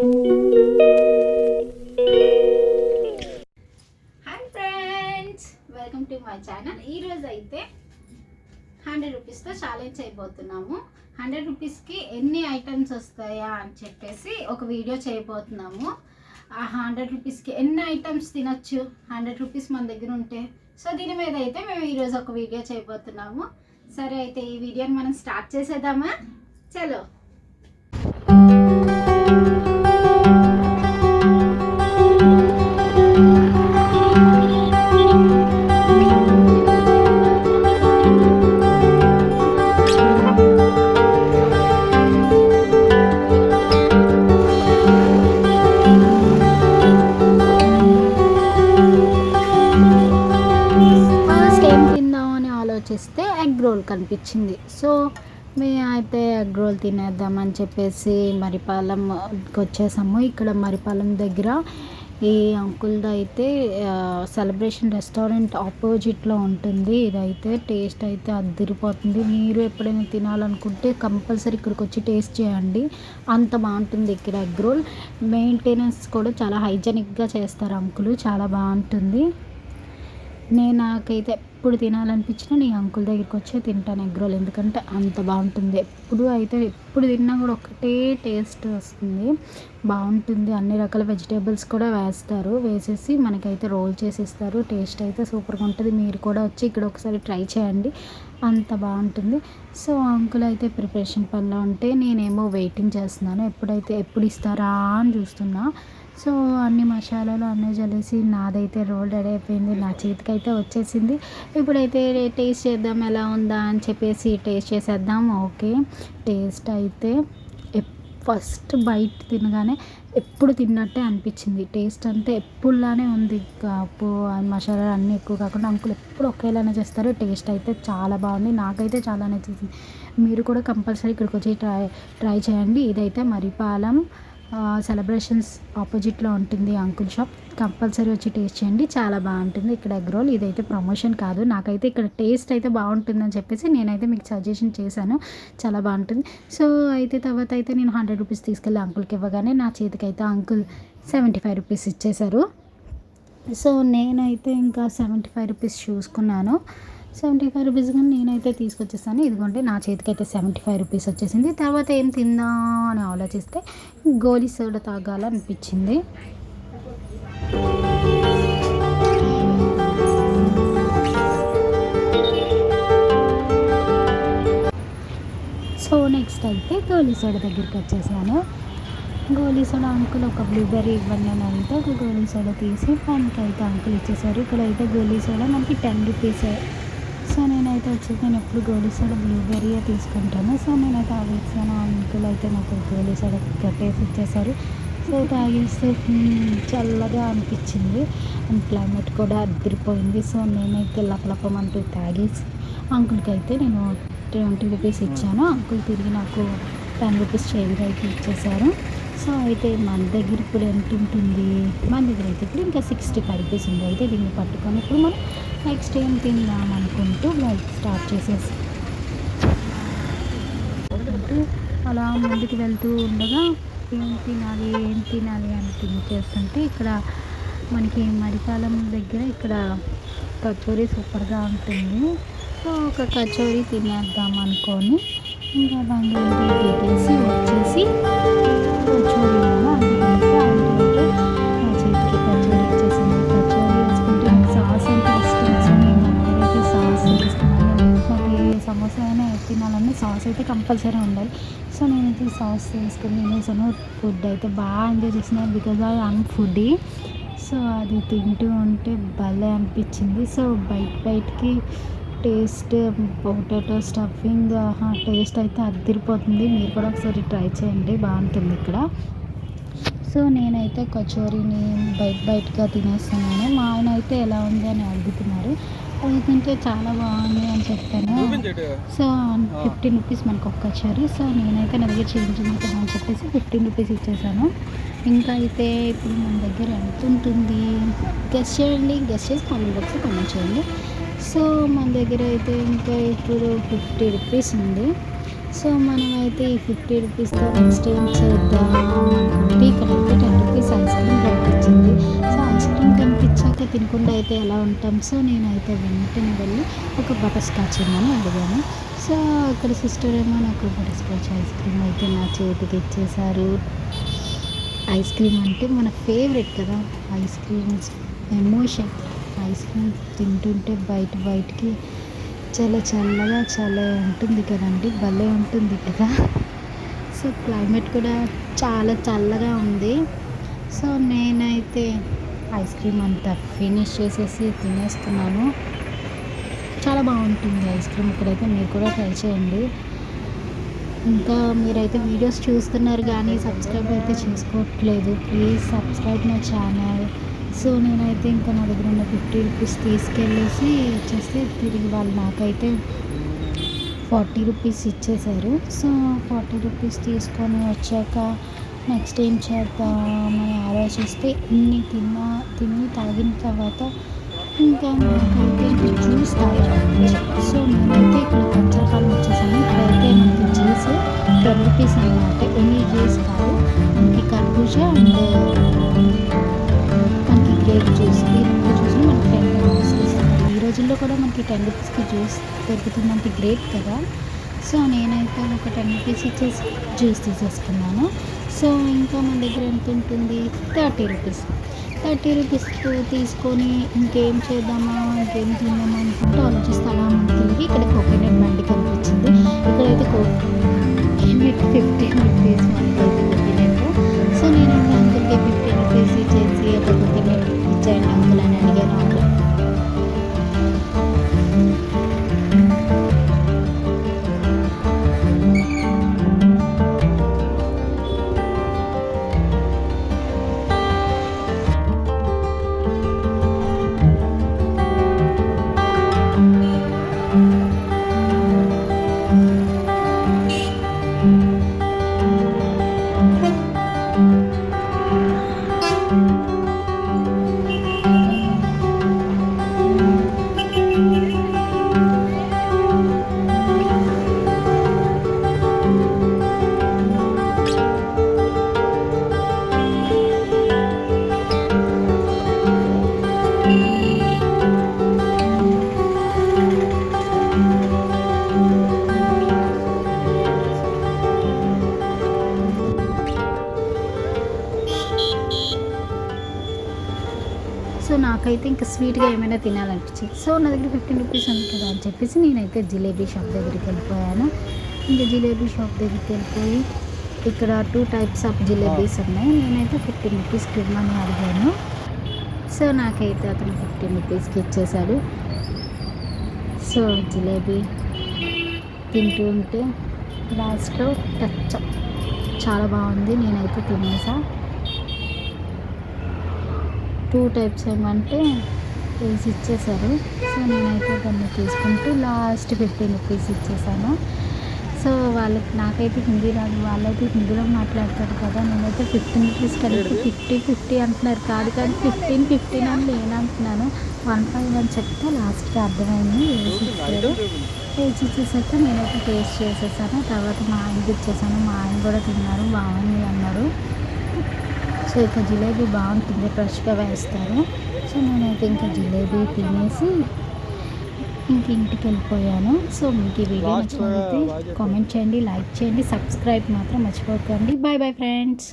Hi friends welcome to my channel. ఈరోజు అయితే hundred రూపీస్తో ఛాలెంజ్ చేయబోతున్నాము హండ్రెడ్ రూపీస్కి ఎన్ని ఐటమ్స్ వస్తాయా అని చెప్పేసి ఒక వీడియో చేయబోతున్నాము. ఆ హండ్రెడ్ రూపీస్కి ఎన్ని ఐటమ్స్ తినచ్చు? హండ్రెడ్ రూపీస్ మన దగ్గర ఉంటే. సో దీని మీద అయితే మేము ఈరోజు ఒక వీడియో చేయబోతున్నాము. సరే అయితే ఈ వీడియోని మనం స్టార్ట్ చేసేద్దామా? చలో. చేస్తే ఎగ్ రోల్ కనిపించింది. సో మేము అయితే ఎగ్ రోల్ తినేద్దామని చెప్పేసి మరిపాలెంకి వచ్చేసాము ఇక్కడ మరిపాలెం దగ్గర ఈ అంకుల్ది అయితే సెలబ్రేషన్ రెస్టారెంట్ ఆపోజిట్లో ఉంటుంది. ఇదైతే టేస్ట్ అయితే అద్దరిపోతుంది. మీరు ఎప్పుడైనా తినాలనుకుంటే కంపల్సరీ ఇక్కడికి వచ్చి టేస్ట్ చేయండి. అంత బాగుంటుంది ఇక్కడ ఎగ్ రోల్. మెయింటెనెన్స్ కూడా చాలా హైజెనిక్గా చేస్తారు అంకులు. చాలా బాగుంటుంది. నేను నాకైతే ఎప్పుడు తినాలనిపించినా నీ అంకుల్ దగ్గరికి వచ్చే తింటాను ఎగ్ రోల్ ఎందుకంటే అంత బాగుంటుంది. ఎప్పుడు అయితే ఎప్పుడు తిన్నా కూడా ఒకటే టేస్ట్ వస్తుంది. బాగుంటుంది. అన్ని రకాల వెజిటేబుల్స్ కూడా వేస్తారు. వేసేసి మనకైతే రోల్ చేసి ఇస్తారు టేస్ట్ అయితే సూపర్గా ఉంటుంది. మీరు కూడా వచ్చి ఇక్కడ ఒకసారి ట్రై చేయండి. అంత బాగుంటుంది. సో అంకుల్ అయితే ప్రిపరేషన్ పనిలో ఉంటే నేనేమో వెయిటింగ్ చేస్తున్నాను. ఎప్పుడైతే ఎప్పుడు ఇస్తారా అని చూస్తున్నా. సో అన్ని మసాలాలు అన్నీ చల్లేసి నాదైతే రోల్ రెడీ అయిపోయింది. నా చేతికి అయితే వచ్చేసింది. ఇప్పుడైతే టేస్ట్ చేద్దాం ఎలా ఉందా అని చెప్పేసి టేస్ట్ చేసేద్దాం. ఓకే. టేస్ట్ అయితే ఫస్ట్ బయట తినగానే ఎప్పుడు తిన్నట్టే అనిపించింది. టేస్ట్ అంటే ఎప్పుడులానే ఉంది. కాపు మసాలాలు అన్నీ ఎక్కువ కాకుండా అంకులు ఎప్పుడు ఒకేలానే చేస్తారు. టేస్ట్ అయితే చాలా బాగుంది. నాకైతే చాలా నచ్చింది మీరు కూడా కంపల్సరీ ఇక్కడికి వచ్చి ట్రై ట్రై చేయండి. ఇదైతే మరిపాలెం. సెలబ్రేషన్స్ ఆపోజిట్లో ఉంటుంది అంకుల్ షాప్ కంపల్సరీ వచ్చి టేస్ట్ చేయండి. చాలా బాగుంటుంది. ఇక్కడ ఎగ్ రోల్ ఇదైతే ప్రమోషన్ కాదు. నాకైతే ఇక్కడ టేస్ట్ అయితే బాగుంటుందని చెప్పేసి నేనైతే మీకు సజెషన్ చేశాను. చాలా బాగుంటుంది. సో అయితే తర్వాత అయితే నేను హండ్రెడ్ రూపీస్ తీసుకెళ్ళి అంకుల్కి ఇవ్వగానే నా చేతికి అయితే అంకుల్ సెవెంటీ ఫైవ్ రూపీస్ ఇచ్చేశారు. సో నేనైతే ఇంకా సెవెంటీ ఫైవ్ రూపీస్ చూసుకున్నాను. సెవెంటీ ఫైవ్ రూపీస్ కానీ నేనైతే తీసుకొచ్చేసాను ఇదిగోండి నా చేతికి అయితే సెవెంటీ ఫైవ్ రూపీస్ వచ్చేసింది. తర్వాత ఏం తిందా అని ఆలోచిస్తే గోలీ సోడా తాగాలనిపించింది. సో నెక్స్ట్ అయితే గోలీ సోడా దగ్గరికి వచ్చేసాను. గోలీ సోడా అంకుల్ ఒక బ్లూబెర్రీ ఇవ్వండి అని అంటే ఒక గోలీ సోడా తీసి మనకి అయితే అంకుల్ ఇచ్చేసారు. ఇక్కడ అయితే గోలీ సోడా మనకి టెన్ రూపీస్ సో నేనైతే వచ్చేసి నేను ఎప్పుడు గోలీ సోడా బ్లూబెర్రీ తీసుకుంటాను. సో నేనైతే అవి ఇచ్చాను అంకుల్ అయితే నాకు గోలీ సోడా కట్టేసి ఇచ్చేసారు. సో తాగేస్తే చల్లగా అనిపించింది. అండ్ క్లైమేట్ కూడా అద్దరిపోయింది సో నేనైతే లపలపమంటూ తాగేసి అంకుల్కి అయితే నేను ట్వంటీ రూపీస్ ఇచ్చాను. అంకుల్ తిరిగి నాకు టెన్ రూపీస్ చేంజ్ అయితే ఇచ్చేసారు. సో అయితే మన దగ్గర ఇప్పుడు ఎంత ఉంటుంది? మన దగ్గర అయితే ఇప్పుడు ఇంకా సిక్స్టీ ఫైవ్ రూపీస్ ఉంది. అయితే దీన్ని పట్టుకొని ఇప్పుడు మనం నెక్స్ట్ ఏం తిందాం అనుకుంటూ లైక్ స్టార్ట్ చేసేసి. అలా ముందుకు వెళ్తూ ఉండగా ఏం తినాలి ఏం తినాలి అని థింక్ చేస్తుంటే ఇక్కడ మనకి మరికాలం దగ్గర ఇక్కడ కచోరీ సూపర్గా ఉంటుంది. సో ఒక కచోరీ తినేద్దాం అనుకొని ఇంకా దాంట్లో పెట్టేసి వచ్చేసి వేసుకుంటే సాస్ సాస్ సమోసా అయినా తినాలన్నా సాస్ అయితే కంపల్సరీ ఉండాలి సో నేనైతే సాస్ తీసుకుని తినేసాను ఫుడ్ అయితే బాగా ఎంజాయ్ చేసిన because I on food so అది తింటూ ఉంటే భలే అనిపించింది. సో బయట బయటికి టేస్ట్ పొటాటో స్టఫింగ్ టేస్ట్ అయితే అద్దరిపోతుంది మీరు కూడా ఒకసారి ట్రై చేయండి. బాగుంటుంది ఇక్కడ. సో నేనైతే కచోరీని బయట బయటగా తినేస్తున్నాను. మా ఆయన అయితే ఎలా ఉంది అని అడుగుతున్నారు. అడుగుతుంటే చాలా బాగుంది అని చెప్పాను. సో ఫిఫ్టీన్ రూపీస్ మనకు ఒక కచోరీ. సో నేనైతే నా దగ్గర చేంజ్ ఉంది కదా అని చెప్పేసి ఫిఫ్టీన్ రూపీస్ ఇచ్చేసాను. ఇంకా అయితే ఇప్పుడు మన దగ్గర ఎంత ఉంటుంది? గెస్ట్ చేయండి. గెస్ట్ చేసి కామెంట్ బాక్స్లో కామెంట్ చేయండి. సో మన దగ్గర అయితే ఇంకా ఇప్పుడు ఫిఫ్టీ రూపీస్ ఉంది. సో మనమైతే ఈ ఫిఫ్టీ రూపీస్తో నెక్స్ట్ ఏం చేద్దాం అనుకుంటే ఇక్కడైతే టెన్ రూపీస్ ఐస్ క్రీమ్ కనిపించింది సో ఐస్ క్రీమ్ కనిపించాక తినకుండా అయితే ఎలా ఉంటాం? సో నేనైతే వెంటనే వెళ్ళి ఒక బటర్ స్కాచ్ ఇమ్మని అడిగాను. సో అక్కడ సిస్టర్ ఏమో నాకు బటర్ స్కాచ్ ఐస్ క్రీమ్ అయితే నా చేతికి ఇచ్చేసారు ఐస్ క్రీమ్ అంటే మన ఫేవరెట్ కదా ice creams emotion ice cream తింటుంటే బయట బయటికి చాలా చల్లగా చాలా ఉంటుంది కదండి. భలే ఉంటుంది కదా. సో క్లైమేట్ కూడా చాలా చల్లగా ఉంది. సో నేనైతే ఐస్ క్రీమ్ అంతా ఫినిష్ చేసేసి తినేస్తున్నాను. చాలా బాగుంటుంది ఐస్ క్రీమ్ ఇక్కడైతే. మీరు కూడా ట్రై చేయండి. ఇంకా మీరైతే వీడియోస్ చూస్తున్నారు కానీ సబ్స్క్రైబ్ అయితే చేసుకోవట్లేదు. Please subscribe my channel. So నేనైతే ఇంకా నా దగ్గర ఉన్న ఫిఫ్టీ రూపీస్ తీసుకెళ్ళేసి ఇచ్చేస్తే తిరిగి వాళ్ళు నాకైతే ఫార్టీ రూపీస్ ఇచ్చేశారు సో ఫార్టీ రూపీస్ తీసుకొని వచ్చాక నెక్స్ట్ ఏం చేద్దామని ఆలోచిస్తే ఇన్ని తిన్నా తిని తాగిన తర్వాత ఇంకా నాకైతే జ్యూస్ తాగాలి సో నేనైతే ఇక్కడ పంచరకాలం వచ్చేసాను ఇక్కడైతే మనకి జ్యూస్ టెన్ రూపీస్ అనమాట ఎన్ని జ్యూస్ కూడా మనకి టెన్ రూపీస్కి జ్యూస్ దొరుకుతుందంటే గ్రేట్ కదా. సో నేనైతే ఒక టెన్ రూపీస్ ఇచ్చేసి జ్యూస్ తీసేసుకున్నాను. సో ఇంకా మన దగ్గర ఎంత ఉంటుంది? థర్టీ రూపీస్ థర్టీ రూపీస్ తీసుకొని ఇంకేం చేద్దామా? ఇంకేం తిందామా అనుకుంటూ ఆలోచిస్తామా అలా ఇక్కడ కోకోనట్ బండి కనిపించింది. ఇక్కడైతే కోకోనట్ ఫిఫ్టీన్ నాకైతే ఇంకా స్వీట్గా ఏమైనా తినాలనిపించింది. సో నా దగ్గర ఫిఫ్టీన్ రూపీస్ ఉంది కదా అని చెప్పేసి నేనైతే జిలేబీ షాప్ దగ్గరికి వెళ్ళిపోయాను. ఇంకా జిలేబీ షాప్ దగ్గరికి వెళ్ళిపోయి ఇక్కడ టూ టైప్స్ ఆఫ్ జిలేబీస్ ఉన్నాయి. నేనైతే ఫిఫ్టీన్ రూపీస్కి ఇవ్వమని అడిగాను. సో నాకైతే అతను ఫిఫ్టీన్ రూపీస్కి ఇచ్చేశాడు సో జిలేబీ తింటూ ఉంటే లాస్ట్లో టచ్. చాలా బాగుంది. నేనైతే తినేసా. టూ టైప్స్ ఏమంటే వేసి ఇచ్చేసారు సో నేనైతే దాన్ని తీసుకుంటూ లాస్ట్ ఫిఫ్టీన్ రూపీస్ ఇచ్చేసాను సో వాళ్ళకి నాకైతే హిందీ రాదు వాళ్ళైతే హిందీలో మాట్లాడతారు కదా నేనైతే ఫిఫ్టీన్ రూపీస్ కలిపి ఫిఫ్టీ ఫిఫ్టీ అంటున్నారు. కాదు కానీ ఫిఫ్టీన్ ఫిఫ్టీన్ అని నేను అంటున్నాను. వన్ ఫైవ్ అని చెప్తే లాస్ట్కి అర్థమైంది. వేసి ఇచ్చారు. వేసి ఇచ్చేసాక నేనైతే టేస్ట్ చేసేసాను. తర్వాత మా ఆయనకి ఇచ్చేసాను. మా ఆయన కూడా తిన్నారు. బాగుంది అన్నారు. సో ఇక జిలేబీ బాగుంటుంది ఫ్రెష్గా వేస్తారు. సో నేనైతే ఇంకా జిలేబీ తినేసి ఇంక ఇంటికి వెళ్ళిపోయాను. సో మీకు ఈ వీడియో నచ్చినట్లయితే కామెంట్ చేయండి లైక్ చేయండి సబ్స్క్రైబ్ మాత్రం మర్చిపోకండి. Bye bye friends